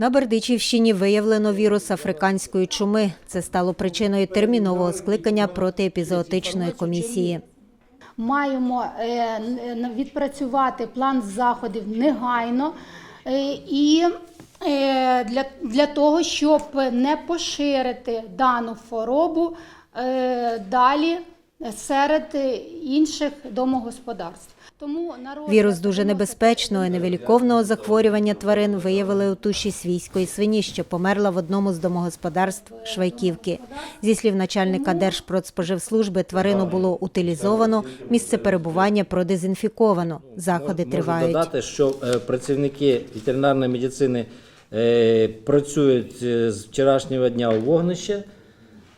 На Бердичівщині виявлено вірус африканської чуми. Це стало причиною термінового скликання протиепізоотичної комісії. маємо е, відпрацювати план заходів негайно е, і е, для, для того, щоб не поширити дану хворобу е, далі серед інших домогосподарств. Тому народ Вірус дуже небезпечного і невиліковного захворювання тварин виявили у туші свійської свині, що померла в одному з домогосподарств Швайківки. Зі слів начальника Держпродспоживслужби, тварину було утилізовано, місце перебування продезінфіковано. Заходи Можу тривають. додати, що е, працівники ветеринарної медицини е, працюють е, з вчорашнього дня у вогнище.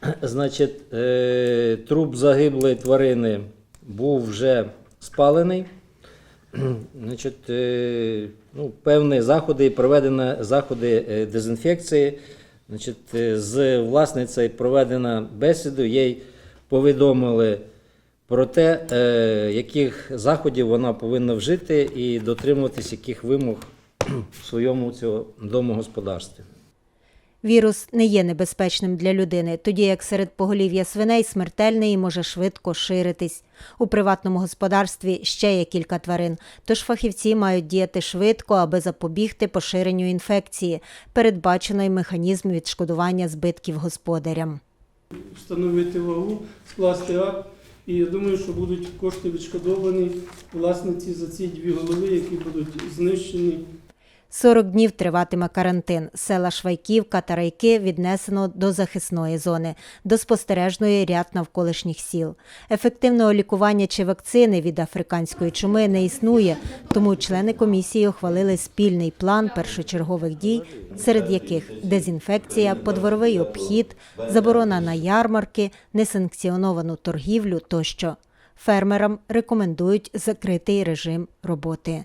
Значить, е, труп загиблої тварини був вже спалений. Значить, е, ну, певні заходи, проведені заходи е, дезінфекції. Значить, з власницею проведена бесіду, їй повідомили про те, яких заходів вона повинна вжити і дотримуватись яких вимог в своєму цього домогосподарстві. Вірус не є небезпечним для людини, тоді як серед поголів'я свиней смертельний і може швидко ширитись. У приватному господарстві ще є кілька тварин, тож фахівці мають діяти швидко, аби запобігти поширенню інфекції, передбачено й механізм відшкодування збитків господарям. встановити вагу, скласти акт. І я думаю, що будуть кошти відшкодовані власниці за ці дві голови, які будуть знищені 40 днів триватиме карантин. Села Швайківка та Райки віднесено до захисної зони, до спостережної ряд навколишніх сіл. Ефективного лікування чи вакцини від африканської чуми не існує, тому члени комісії ухвалили спільний план першочергових дій, серед яких дезінфекція, подворовий обхід, заборона на ярмарки, несанкціоновану торгівлю тощо. Фермерам рекомендують закритий режим роботи.